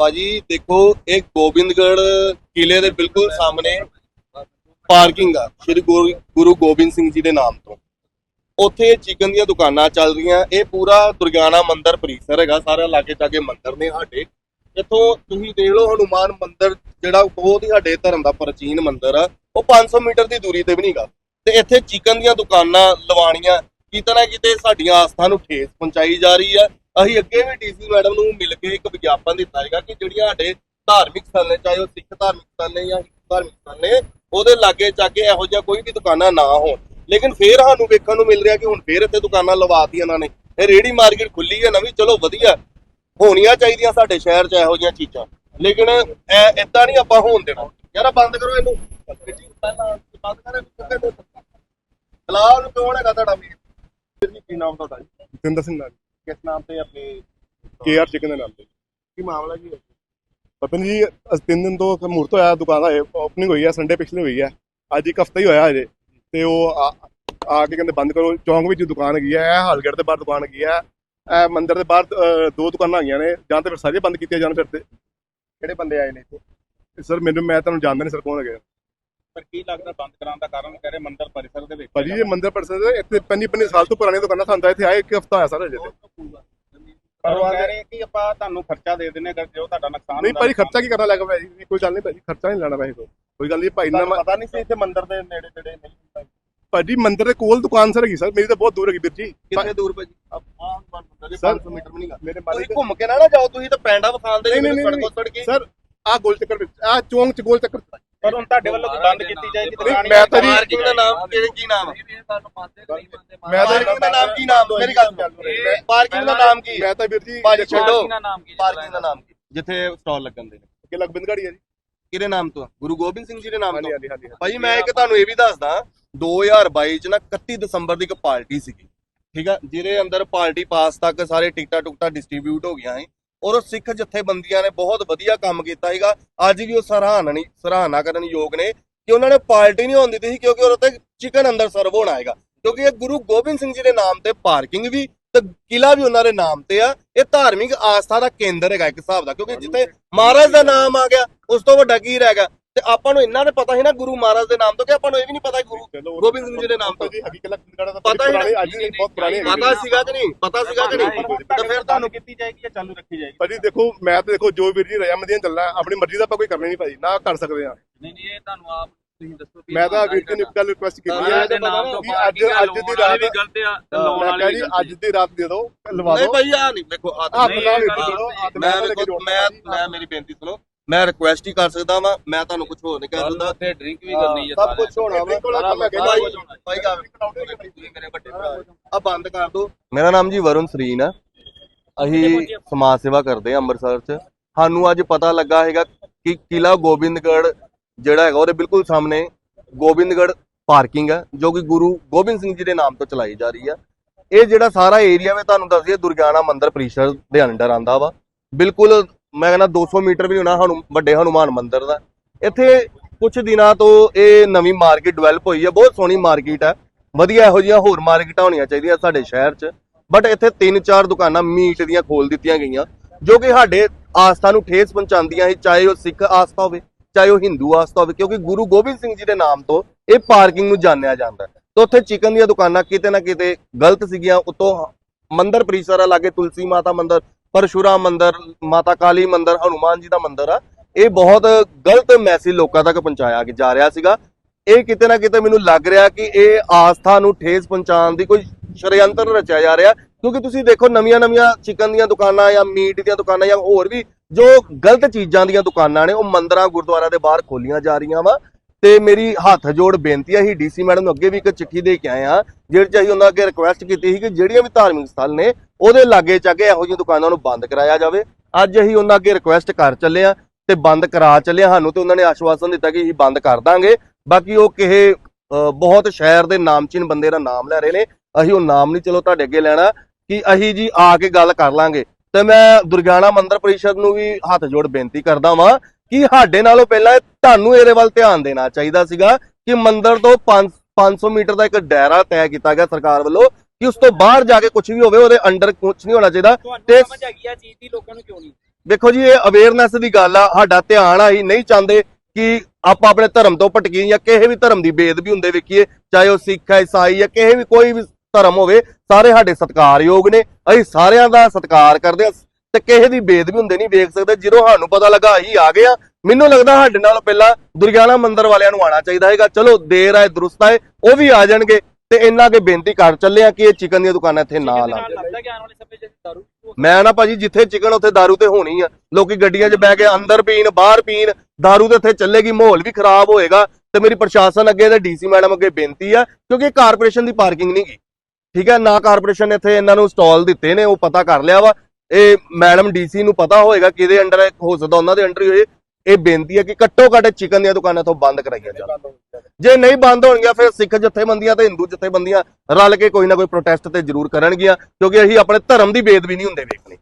ਭਾਜੀ, ਦੇਖੋ, ਇਹ ਗੋਬਿੰਦਗੜ੍ਹ ਕਿਲੇ ਦੇ ਬਿਲਕੁਲ ਸਾਹਮਣੇ ਪਾਰਕਿੰਗ ਆ, ਸ਼੍ਰੀ ਗੁਰੂ ਗੁਰੂ ਗੋਬਿੰਦ ਸਿੰਘ ਜੀ ਦੇ ਨਾਮ ਤੋਂ। ਉੱਥੇ ਚਿਕਨ ਦੀਆਂ ਦੁਕਾਨਾਂ ਚੱਲ ਰਹੀਆਂ, ਇਹ ਪੂਰਾ ਦੁਰਗਿਆਨਾ ਮੰਦਿਰ ਪਰਿਸਰ ਹੈਗਾ ਸਾਰਾ ਲਾਗੇ ਚਾਗੇ ਮੰਦਿਰ ਨੇ ਸਾਡੇ। ਇੱਥੋਂ ਤੁਸੀਂ ਦੇਖ ਲਓ, ਹਨੂਮਾਨ ਮੰਦਿਰ ਜਿਹੜਾ, ਬਹੁਤ ਹੀ ਸਾਡੇ ਧਰਮ ਦਾ ਪ੍ਰਾਚੀਨ ਮੰਦਿਰ ਆ, ਉਹ 500 ਮੀਟਰ ਦੀ ਦੂਰੀ ਤੇ ਵੀ ਨਹੀਂਗਾ ਤੇ ਇੱਥੇ ਚਿਕਨ ਦੀਆਂ ਦੁਕਾਨਾਂ ਲਵਾਉਣੀਆਂ, ਕਿਤੇ ਨਾ ਕਿਤੇ ਸਾਡੀਆਂ ਆਸਥਾ ਨੂੰ ਠੇਸ ਪਹੁੰਚਾਈ ਜਾ ਰਹੀ ਆ। ਅਸੀਂ ਅੱਗੇ ਵੀ ਡੀਸੀ ਮੈਡਮ ਨੂੰ ਮਿਲ ਕੇ ਇੱਕ ਵਿਗਿਆਪਨ ਦਿੱਤਾ ਹੈਗਾ ਕਿ ਜਿਹੜੀਆਂ ਸਾਡੇ ਧਾਰਮਿਕ ਸਥਲ ਨੇ ਚਾਹੇ ਉਹ ਸਿੱਖ ਧਾਰਮਿਕ ਸਥਲ ਨੇ ਜਾਂ ਹਿੰਦੂ ਧਾਰਮਿਕ ਸਥਲ ਨੇ ਉਹਦੇ ਲਾਗੇ ਚਾਗੇ ਇਹੋ ਜਿਹਾ ਕੋਈ ਵੀ ਦੁਕਾਨਾਂ ਨਾ ਹੋਣ। ਲੇਕਿਨ ਫੇਰ ਸਾਨੂੰ ਵੇਖਣ ਨੂੰ ਮਿਲ ਰਿਹਾ ਕਿ ਹੁਣ ਫੇਰ ਇੱਥੇ ਦੁਕਾਨਾਂ ਲਵਾਤੀਆਂ ਇਹਨਾਂ ਨੇ। ਇਹ ਰੇੜੀ ਮਾਰਕੀਟ ਖੁੱਲੀ ਹੈ ਨਵੀਂ ਚਲੋ ਵਧੀਆ। ਹੋਣੀਆਂ ਚਾਹੀਦੀਆਂ ਸਾਡੇ ਸ਼ਹਿਰ 'ਚ ਇਹੋ ਜਿਹੀਆਂ ਚੀਜ਼ਾਂ। ਲੇਕਿਨ ਐ ਇਦਾਂ ਨਹੀਂ ਆਪਾਂ ਹੋਣ ਦੇਣਾ। ਯਾਰ ਬੰਦ ਕਰੋ ਇਹਨੂੰ। ਪਹਿਲਾਂ ਬੰਦ ਕਰੇ ਕਲਾਸ ਕੌਣ ਹੈਗਾ ਤੁਹਾਡਾ ਵੀਰ ਜੀ ਕੀ ਨਾਮ ਤੁਹਾਡਾ ਜੀ? ਜਤਿੰਦਰ ਸਿੰਘ ਨਾਲ। ਕਿਸ ਨਾਮ ਤੇ ਆਪਣੀ ਕੇਆਰ ਚਿਕਨ ਦੇ ਨਾਮ ਤੇ। ਕੀ ਮਾਮਲਾ ਕੀ ਹੈ? ਪਤਾ ਨਹੀਂ ਜੀ ਅੱਜ ਤਿੰਨ ਦਿਨ ਤੋਂ ਮੂਰਤ ਹੋਇਆ ਦੁਕਾਨ ਦਾ ਓਪਨਿੰਗ ਹੋਈ ਹੈ ਸੰਡੇ ਪਿਛਲੇ ਹੋਈ ਹੈ। ਅੱਜ ਇੱਕ ਹਫਤਾ ਹੀ ਹੋਇਆ ਅਜੇ ਤੇ ਉਹ ਆ ਕੇ ਕਹਿੰਦੇ ਬੰਦ ਕਰੋ। ਚੌਂਕ ਵਿੱਚ ਦੁਕਾਨ ਹੈਗੀ ਹੈ ਇਹ ਹਾਲਗੇਟ ਦੇ ਬਾਹਰ ਦੁਕਾਨ ਹੈਗੀ ਹੈ। ਇਹ ਮੰਦਿਰ ਦੇ ਬਾਹਰ ਦੋ ਦੁਕਾਨਾਂ ਹੈਗੀਆਂ ਨੇ। ਜਾਂ ਤੇ ਫਿਰ ਸਾਰੇ ਬੰਦ ਕੀਤੀਆਂ ਜਾਣ ਫਿਰ ਤੇ। ਕਿਹੜੇ ਬੰਦੇ ਆਏ ਨੇ ਇੱਥੇ? ਸਰ ਮੈਨੂੰ ਮੈਂ ਤੁਹਾਨੂੰ ਜਾਣਦਾ ਨਹੀਂ ਸਰ ਕੌਣ ਹੈਗੇ ਕੀ ਲੱਗਦਾ ਬੰਦ ਕਰਾਉਣ ਦਾ ਕਾਰਨ? ਕਹ ਰਹੇ ਮੰਦਿਰ ਪਰਿਸਰ ਦੇ ਵਿੱਚ ਭਾਜੀ ਇਹ ਮੰਦਿਰ ਦੇ ਇੱਥੇ ਪੰਨੀ ਪੰਨੀ ਸਾਲ ਤੋਂ ਪੁਰਾਣੀ ਦੁਕਾਨਾਂ ਸਾਨੂੰ ਤਾਂ ਇੱਥੇ ਆਏ ਇੱਕ ਹਫਤਾ ਹੋਇਆ ਸਰ ਅਜੇ ਤੇ। ਪਰ ਉਹ ਕਹਿ ਰਹੇ ਕਿ ਆਪਾਂ ਤੁਹਾਨੂੰ ਖਰਚਾ ਦੇ ਦਿੰਨੇ ਅਗਰ ਜੋ ਤੁਹਾਡਾ ਨੁਕਸਾਨ ਨਹੀਂ ਹੁੰਦਾ ਭਾਜੀ ਖਰਚਾ ਕੀ ਕਰਨਾ ਲੱਗਾ ਭਾਜੀ ਕੋਈ ਗੱਲ ਨਹੀਂ ਭਾਜੀ ਖਰਚਾ ਨਹੀਂ ਲੈਣਾ ਭਾਜੀ ਤੋਂ ਕੋਈ ਗੱਲ ਨਹੀਂ ਭਾਈ ਨਾ ਤੁਹਾਨੂੰ ਪਤਾ ਨਹੀਂ ਸੀ ਇੱਥੇ ਮੰਦਿਰ ਦੇ ਨੇੜੇ ਤੇੜੇ ਨਹੀਂ ਹੁੰਦਾ ਭਾਜੀ ਮੰਦਿਰ ਦੇ ਕੋਲ ਦੁਕਾਨ ਸਰ ਹੈਗੀ ਸਰ ਮੇਰੀ ਤਾਂ ਬਹੁਤ ਦੂਰ ਹੈਗੀ ਵੀਰ ਜੀ। ਕਿੰਨੇ ਦੂਰ ਭਾਜੀ? ਆਹ ਮੰਦਿਰ ਦੇ Sir, 500 ਮੀਟਰ ਵੀ ਨਹੀਂਗਾ ਮੇਰੇ ਤੁਸੀਂ ਮਾਲਿਕ ਘੁੰਮ ਕੇ ਨਾ ਨਾ ਜਾਓ ਤੁਸੀਂ ਤਾਂ ਪੈਂਡਾ ਵਿਖਾਉਂਦੇ ਨਹੀਂ, ਜੀ ਨਹੀਂ, ਸੜਕੋ ਸੜਕੀ। ਸਰ ਆ ਗੋਲ ਚੱਕਰ ਵਿੱਚ ਆ ਚੌਂਕ ਚ ਗੋਲ ਚੱਕਰ ਪਰ ਹੁਣ ਤੁਹਾਡੇ ਵੱਲੋਂ ਕੋਈ ਬੰਦ ਕੀਤੀ ਜਾਏਗੀ ਦੁਕਾਨ ਮੈਂ ਤਾਂ ਜੀ- ਪਾਰਕਿੰਗ ਦਾ ਨਾਮ? ਕਿਹੜੇ ਕੀ ਨਾਮ ਹੈ ਮੈਂ ਤਾਂ ਪਾਰਕਿੰਗ ਦਾ ਨਾਮ ਕੀ ਨਾਮ? ਮੇਰੀ ਗੱਲ ਸੁਣੋ। ਪਾਰਕਿੰਗ ਦਾ ਨਾਮ ਕੀ? ਹੈ ਮੈਂ ਤਾਂ ਵੀਰ ਜੀ ਭਾਜੀ ਛੱਡੋ ਨਾਮ ਕੀ? ਪਾਰਕਿੰਗ ਦਾ ਨਾਮ ਕੀ? ਜਿੱਥੇ ਸਟਾਲ ਲੱਗਣ ਦੇ ਨੇ। ਕਿ ਲਗਬਿੰਦ ਗਾੜੀ ਹੈ ਜੀ। ਕਿਹਦੇ ਨਾਮ ਤੋਂ? ਗੁਰੂ ਗੋਬਿੰਦ ਸਿੰਘ ਜੀ ਦੇ ਨਾਮ ਹਾਂਜੀ ਤੋਂ ਹਾਂਜੀ ਹਾਂਜੀ। ਭਾਈ ਮੈਂ ਇੱਕ ਤੁਹਾਨੂੰ ਇਹ ਵੀ ਦੱਸਦਾ 2022 ਚ ਨਾ 31 ਦਸੰਬਰ ਦੀ ਇੱਕ ਪਾਰਟੀ ਸੀਗੀ। ਠੀਕ ਆ? ਜਿਹਦੇ ਅੰਦਰ ਪਾਰਟੀ ਪਾਸ ਤੱਕ ਸਾਰੇ ਟਿਕਟਾਂ ਟੁਕਟਾਂ ਡਿਸਟ੍ਰੀਬਿਊਟ ਹੋ ਗਈਆਂ ਸੀ। ਔਰ ਉਹ ਸਿੱਖ ਜਥੇਬੰਦੀਆਂ ਨੇ ਬਹੁਤ ਵਧੀਆ ਕੰਮ ਕੀਤਾ ਸੀਗਾ। ਅੱਜ ਵੀ ਉਹ ਸਰਾਹਨਾ ਸਰਾਹਨਾ ਕਰਨ ਯੋਗ ਨੇ ਕਿ ਉਹਨਾਂ ਨੇ ਪਾਰਟੀ ਨਹੀਂ ਹੋਣ ਦਿੱਤੀ ਸੀ ਕਿਉਂਕਿ ਉਹਦੇ ਤੇ ਚਿਕਨ ਅੰਦਰ ਸਰਵ ਹੋਣਾ ਹੈਗਾ। ਕਿਉਂਕਿ ਇਹ ਗੁਰੂ ਗੋਬਿੰਦ ਸਿੰਘ ਜੀ ਦੇ ਨਾਮ ਤੇ ਪਾਰਕਿੰਗ ਵੀ ਤੇ ਕਿਲਾ ਵੀ ਉਹਨਾਂ ਦੇ ਨਾਮ ਤੇ ਆ। ਇਹ ਧਾਰਮਿਕ ਆਸਥਾ ਦਾ ਕੇਂਦਰ ਹੈਗਾ ਇੱਕ ਹਿਸਾਬ ਦਾ। ਕਿਉਂਕਿ ਜਿੱਥੇ ਮਹਾਰਾਜ ਦਾ ਨਾਮ ਆ ਗਿਆ, ਉਸ ਤੋਂ ਵੱਡਾ ਕੀ ਰਹਿ ਗਿਆ? ਤੇ ਆਪਾਂ ਨੂੰ ਇੰਨਾ ਤੇ ਪਤਾ ਸੀ ਨਾ ਗੁਰੂ ਮਹਾਰਾਜ ਦੇ ਨਾਮ ਤੋਂ ਕਿ ਆਪਾਂ ਨੂੰ ਇਹ ਵੀ ਨਹੀਂ ਪਤਾ ਗੁਰੂ ਗੋਬਿੰਦ ਸਿੰਘ ਜੀ ਦੇ ਨਾਮ ਤੋਂ। ਪਤਾ ਹੀ ਨਹੀਂ। ਅੱਜ ਨਹੀਂ ਬਹੁਤ ਪੁਰਾਣੇ ਹੈਗੇ ਪਤਾ ਸੀਗਾ ਕਿ ਨਹੀਂ? ਪਤਾ ਸੀਗਾ ਕਿ ਨਹੀਂ? ਤਾਂ ਫਿਰ ਤੁਹਾਨੂੰ ਕੀਤੀ ਜਾਏਗੀ ਜਾਂ ਚਾਲੂ ਰੱਖੀ ਜਾਏਗੀ? ਭਾਜੀ ਦੇਖੋ ਮੈਂ ਤਾਂ ਦੇਖੋ ਜੋ ਵੀਰ ਜੀ ਰਜਾ ਮਦੀਆਂ ਚੱਲਣਾ ਆਪਣੀ ਮਰਜ਼ੀ ਦਾ ਆਪਾਂ ਕੋਈ ਕਰਨਾ ਨਹੀਂ ਭਾਜੀ ਨਾ ਕਰ ਸਕਦੇ ਆ ਨਹੀਂ ਨਹੀਂ ਇਹ ਤੁਹਾਨੂੰ ਆਪ ਤੁਸੀਂ ਦੱਸੋ ਮੈਂ ਤਾਂ ਵੀਰ ਜੀ ਨੂੰ ਇੱਕ ਗੱਲ ਰਿਕੁਐਸਟ ਕੀਤੀ ਹੈ ਦੇ ਨਾਮ ਤੋਂ ਕਿ ਅੱਜ ਅੱਜ ਦੀ ਰਾਤ ਵੀ ਗਲਤ ਆ ਲਾਉਣ ਵਾਲੇ ਜੀ ਅੱਜ ਦੀ ਰਾਤ ਦੇ ਦਿਓ। ਲਵਾ ਨਹੀਂ ਦਿਓ ਭਾਈ ਆ ਨਹੀਂ ਦੇਖੋ ਆ ਨਹੀਂ, ਮੈਂ ਮੈਂ ਮੇਰੀ ਬੇਨਤੀ ਸੁਣੋ ਮੈਂ ਰਿਕੁਐਸਟ ਹੀ ਕਰ ਸਕਦਾ ਵਾਂ ਮੈਂ ਤੁਹਾਨੂੰ ਕੁਝ ਹੋਰ ਨਹੀਂ ਕਹਿ ਸਕਦਾ। ਉੱਥੇ ਡਰਿੰਕ ਵੀ ਕਰਨੀ ਹੈ ਸਭ ਕੁਝ ਹੋਣਾ ਵਾ। ਕੋਲ ਮੈਂ ਕਹਿੰਦਾ ਭਾਈ ਮੇਰੇ ਵੱਡੇ ਭਰਾ। ਆ ਬੰਦ ਕਰ ਦੋ। ਮੇਰਾ ਨਾਮ ਜੀ ਵਰੁਣ ਸਰੀਨ ਆ। ਅਸੀਂ ਸਮਾਜ ਸੇਵਾ ਕਰਦੇ ਆ ਅੰਮ੍ਰਿਤਸਰ ਚ। ਸਾਨੂੰ ਅੱਜ ਪਤਾ ਲੱਗਾ ਹੈਗਾ ਕਿ ਕਿਲਾ ਗੋਬਿੰਦਗੜ੍ਹ ਜਿਹੜਾ ਹੈਗਾ ਉਹਦੇ ਬਿਲਕੁਲ ਸਾਹਮਣੇ ਗੋਬਿੰਦਗੜ੍ਹ ਪਾਰਕਿੰਗ ਹੈ ਜੋ ਕਿ ਗੁਰੂ ਗੋਬਿੰਦ ਸਿੰਘ ਜੀ ਦੇ ਨਾਮ ਤੋਂ ਚਲਾਈ ਜਾ ਰਹੀ ਆ। ਇਹ ਜਿਹੜਾ ਸਾਰਾ ਏਰੀਆ ਮੈਂ ਤੁਹਾਨੂੰ ਦੱਸ ਦਈਏ ਦੁਰਗਿਆਨਾ ਮੰਦਿਰ ਪਰਿਸ਼ਦ ਦੇ ਅੰਡਰ ਆਂਦਾ ਵਾ। ਬਿਲਕੁਲ ਮੈਂ ਕਹਿੰਦਾ 200 ਮੀਟਰ ਵੀ ਹੋਣਾ ਹਨੂ, ਵੱਡੇ ਹਨੂਮਾਨ ਮੰਦਿਰ ਦਾ। ਇੱਥੇ ਕੁਝ ਦਿਨਾਂ ਤੋਂ ਇਹ ਨਵੀਂ ਮਾਰਕੀਟ ਡਿਵੈਲਪ ਹੋਈ ਹੈ, ਬਹੁਤ ਸੋਹਣੀ ਮਾਰਕੀਟ ਹੈ। ਵਧੀਆ ਇਹੋ ਜਿਹੀਆਂ ਹੋਰ ਮਾਰਕੀਟਾਂ ਹੋਣੀਆਂ ਚਾਹੀਦੀਆਂ ਸਾਡੇ ਸ਼ਹਿਰ 'ਚ। ਬਟ ਇੱਥੇ ਤਿੰਨ ਚਾਰ ਦੁਕਾਨਾਂ ਮੀਟ ਦੀਆਂ ਖੋਲ ਦਿੱਤੀਆਂ ਗਈਆਂ, ਜੋ ਕਿ ਸਾਡੇ ਆਸਥਾ ਨੂੰ ਠੇਸ ਪਹੁੰਚਾਉਂਦੀਆਂ ਸੀ, ਚਾਹੇ ਉਹ ਸਿੱਖ ਆਸਥਾ ਹੋਵੇ, ਚਾਹੇ ਉਹ ਹਿੰਦੂ ਆਸਥਾ ਹੋਵੇ, ਕਿਉਂਕਿ ਗੁਰੂ ਗੋਬਿੰਦ ਸਿੰਘ ਜੀ ਦੇ ਨਾਮ ਤੋਂ ਇਹ ਪਾਰਕਿੰਗ ਨੂੰ ਜਾਣਿਆ ਜਾਂਦਾ ਹੈ। ਤੇ ਉੱਥੇ ਚਿਕਨ ਦੀਆਂ ਦੁਕਾਨਾਂ ਕਿਤੇ ਨਾ ਕਿਤੇ ਗਲਤ ਸੀਗੀਆਂ, ਉਤੋਂ ਮੰਦਰ ਪਰਿਸਰ ਲਾਗੇ ਤੁਲਸੀ ਮਾਤਾ ਮੰਦਰ ਪਰਸ਼ੁਰਾਮ ਮੰਦਿਰ, ਮਾਤਾ ਕਾਲੀ ਮੰਦਿਰ, ਹਨੂਮਾਨ ਜੀ ਦਾ ਮੰਦਿਰ ਆ। ਇਹ ਬਹੁਤ ਗਲਤ ਮੈਸੇਜ ਲੋਕਾਂ ਤੱਕ ਪਹੁੰਚਾਇਆ ਜਾ ਰਿਹਾ ਸੀਗਾ। ਇਹ ਕਿਤੇ ਨਾ ਕਿਤੇ ਮੈਨੂੰ ਲੱਗ ਰਿਹਾ ਕਿ ਇਹ ਆਸਥਾ ਨੂੰ ਠੇਸ ਪਹੁੰਚਾਉਣ ਦੀ ਕੋਈ ਸ਼ਰਯੰਤਰ ਰਚਿਆ ਜਾ ਰਿਹਾ। ਕਿਉਂਕਿ ਤੁਸੀਂ ਦੇਖੋ, ਨਵੀਆਂ ਨਵੀਆਂ ਚਿਕਨ ਦੀਆਂ ਦੁਕਾਨਾਂ ਜਾਂ ਮੀਟ ਦੀਆਂ ਦੁਕਾਨਾਂ ਜਾਂ ਹੋਰ ਵੀ ਜੋ ਗਲਤ ਚੀਜ਼ਾਂ ਦੀਆਂ ਦੁਕਾਨਾਂ ਨੇ, ਉਹ ਮੰਦਰਾਂ ਗੁਰਦੁਆਰਾ ਦੇ ਬਾਹਰ ਖੋਲੀਆਂ ਜਾ ਰਹੀਆਂ ਵਾ। ਤੇ ਮੇਰੀ ਹੱਥ ਜੋੜ ਬੇਨਤੀ ਹੈ ਹੀ ਡੀਸੀ ਮੈਡਮ ਨੂੰ ਅੱਗੇ ਵੀ ਇੱਕ ਚਿੱਠੀ ਦੇ ਕੇ ਆਏ ਆ ਜਿਹੜੇ ਚ ਅਸੀਂ ਉਹਨਾਂ ਅੱਗੇ ਰਿਕੁਐਸਟ ਕੀਤੀ ਸੀ ਕਿ ਜਿਹੜੀਆਂ ਵੀ ਧਾਰਮਿਕ ਸਥਲ ਨੇ ਉਹਦੇ ਲਾਗੇ ਚਾਗੇ ਇਹੋ ਜਿਹੀਆਂ ਦੁਕਾਨਾਂ ਨੂੰ ਬੰਦ ਕਰਾਇਆ ਜਾਵੇ। ਅੱਜ ਅਸੀਂ ਉਹਨਾਂ ਅੱਗੇ ਰਿਕੁਐਸਟ ਕਰ ਚੱਲੇ ਆ ਤੇ ਬੰਦ ਕਰਾ ਚੱਲੇ ਸਾਨੂੰ ਤੇ ਉਹਨਾਂ ਨੇ ਆਸ਼ਵਾਸਨ ਦਿੱਤਾ ਕਿ ਅਸੀਂ ਬੰਦ ਕਰ ਦਾਂਗੇ। ਬਾਕੀ ਉਹ ਕਿਸੇ ਬਹੁਤ ਸ਼ਹਿਰ ਦੇ ਨਾਮਚੀਨ ਬੰਦੇ ਦਾ ਨਾਮ ਲੈ ਰਹੇ ਨੇ। ਅਸੀਂ ਉਹ ਨਾਮ ਨਹੀਂ ਚਲੋ ਤੁਹਾਡੇ ਅੱਗੇ ਲੈਣਾ। ਕਿ ਅਸੀਂ ਜੀ ਆ ਕੇ ਗੱਲ ਕਰ ਲਾਂਗੇ। ਤੇ ਮੈਂ ਦੁਰਗਿਆਣਾ ਮੰਦਰ ਪਰਿਸ਼ਦ ਨੂੰ ਵੀ ਹੱਥ ਜੋੜ ਬੇਨਤੀ ਕਰਦਾ ਵਾਂ ਕਿ ਸਾਡੇ ਨਾਲੋਂ ਪਹਿਲਾਂ ਤੁਹਾਨੂੰ ਇਹਦੇ ਵੱਲ ਧਿਆਨ ਦੇਣਾ ਚਾਹੀਦਾ ਸੀਗਾ ਕਿ ਮੰਦਿਰ ਤੋਂ 5 500 ਮੀਟਰ ਦਾ ਇੱਕ ਦਾਇਰਾ ਤੈਅ ਕੀਤਾ ਗਿਆ ਸਰਕਾਰ ਵੱਲੋਂ। ਕਿ ਉਸ ਤੋਂ ਬਾਹਰ ਜਾ ਕੇ ਕੁਝ ਵੀ ਹੋਵੇ ਉਹਦੇ ਅੰਡਰ ਕੁਝ ਨਹੀਂ ਹੋਣਾ ਚਾਹੀਦਾ। ਤੇ- ਸਮਝ ਹੈਗੀ ਆ ਚੀਜ਼ ਦੀ ਲੋਕਾਂ ਨੂੰ ਕਿਉਂ ਨਹੀਂ? ਦੇਖੋ ਜੀ ਇਹ ਅਵੇਅਰਨੈਸ ਦੀ ਗੱਲ ਆ ਸਾਡਾ ਧਿਆਨ ਆ ਹੀ ਨਹੀਂ ਚਾਹੁੰਦੇ ਕਿ ਆਪਾਂ ਆਪਣੇ ਧਰਮ ਤੋਂ ਭਟਕੀਏ ਜਾਂ ਕਿਸੇ ਵੀ ਧਰਮ ਦੀ ਬੇਦਬੀ ਹੁੰਦੇ ਵੇਖੀਏ ਚਾਹੇ ਉਹ ਸਿੱਖ ਹੈ ਈਸਾਈ ਜਾਂ ਕਿਸੇ ਵੀ ਕੋਈ ਵੀ ਧਰਮ ਹੋਵੇ ਸਾਰੇ ਸਾਡੇ ਸਤਿਕਾਰਯੋਗ ਨੇ ਅਸੀਂ ਸਾਰਿਆਂ ਦਾ ਸਤਿਕਾਰ ਕਰਦੇ ਹਾਂ। ਤੇ ਕਿਸੇ ਦੀ ਬੇਦਬੀ ਹੁੰਦੇ ਨਹੀਂ ਵੇਖ ਸਕਦੇ ਜਦੋਂ ਸਾਨੂੰ ਪਤਾ ਲੱਗਾ ਅਸੀਂ ਆ ਗਏ ਆ ਮੈਨੂੰ ਲੱਗਦਾ ਸਾਡੇ ਨਾਲ ਪਹਿਲਾਂ ਦੁਰਗਿਆਣਾ ਮੰਦਿਰ ਵਾਲਿਆਂ ਨੂੰ ਆਣਾ ਚਾਹੀਦਾ ਹੈਗਾ। ਚਲੋ ਦੇਰ ਆਏ ਦਰੁਸਤ ਆਏ ਉਹ ਵੀ ਆ ਜਾਣਗੇ। ਤੇ ਇੰਨਾ ਕੇ ਬੇਨਤੀ ਕਰ ਚੱਲੇ ਆ ਕਿ ਇਹ ਚਿਕਨ ਦੀਆਂ ਦੁਕਾਨਾਂ ਇੱਥੇ ਨਾ ਲਾਉਣ ਲੱਗਦਾ ਕਿ ਆਉਣ ਵਾਲੇ ਸਮੇਂ 'ਚ ਦਾਰੂ ਮੈਂ ਨਾ ਭਾਜੀ ਜਿੱਥੇ ਚਿਕਨ ਉੱਥੇ दारू ਤੇ ਹੋਣੀ ਆ ਲੋਕੀ ਗੱਡੀਆਂ 'ਚ ਬਹਿ ਕੇ ਅੰਦਰ ਪੀਣ ਬਾਹਰ ਪੀਣ दारू ਤੇ ਇੱਥੇ ਚੱਲੇਗੀ ਮਾਹੌਲ ਵੀ ਖਰਾਬ ਹੋਏਗਾ ਤੇ ਮੇਰੀ ਪ੍ਰਸ਼ਾਸਨ ਅੱਗੇ ਤੇ ਡੀਸੀ ਮੈਡਮ ਅੱਗੇ ਬੇਨਤੀ ਆ ਕਿਉਂਕਿ ਇਹ ਕਾਰਪੋਰੇਸ਼ਨ ਦੀ ਪਾਰਕਿੰਗ ਨਹੀਂ ਗੀ ਠੀਕ ਹੈ ਨਾ ਕਾਰਪੋਰੇਸ਼ਨ ਨੇ ਇੱਥੇ ਇਹਨਾਂ ਨੂੰ ਸਟਾਲ ਦਿੱਤੇ ਨੇ ਉਹ ਪਤਾ ਕਰ ਲਿਆ ਵਾ ਇਹ ਮੈਡਮ ਡੀਸੀ ਨੂੰ ਪਤਾ ਹੋਏਗਾ ਕਿਹਦੇ ਅੰਡਰ ਹੋ ਸਕਦਾ ਉਹਨਾਂ ਦੇ ਅੰਡਰ ਹੀ ਹੋਏ ਇਹ ਬੇਨਤੀ ਹੈ ਕਿ ਘੱਟੋ ਘੱਟ ਚਿਕਨ ਦੀਆਂ ਦੁਕਾਨਾਂ ਤੋਂ ਬੰਦ ਕਰਾਈਆਂ ਜਾਣ। ਜੇ ਨਹੀਂ ਬੰਦ ਹੋਣਗੀਆਂ, ਫਿਰ ਸਿੱਖ ਜਥੇਬੰਦੀਆਂ ਤੇ ਹਿੰਦੂ ਜਥੇਬੰਦੀਆਂ ਰਲ ਕੇ ਕੋਈ ਨਾ ਕੋਈ ਪ੍ਰੋਟੈਸਟ ਤੇ ਜ਼ਰੂਰ ਕਰਨਗੀਆਂ, ਕਿਉਂਕਿ ਅਸੀਂ ਆਪਣੇ ਧਰਮ ਦੀ ਬੇਦਬੀ ਨਹੀਂ ਹੁੰਦੇ ਵੇਖਣੀ।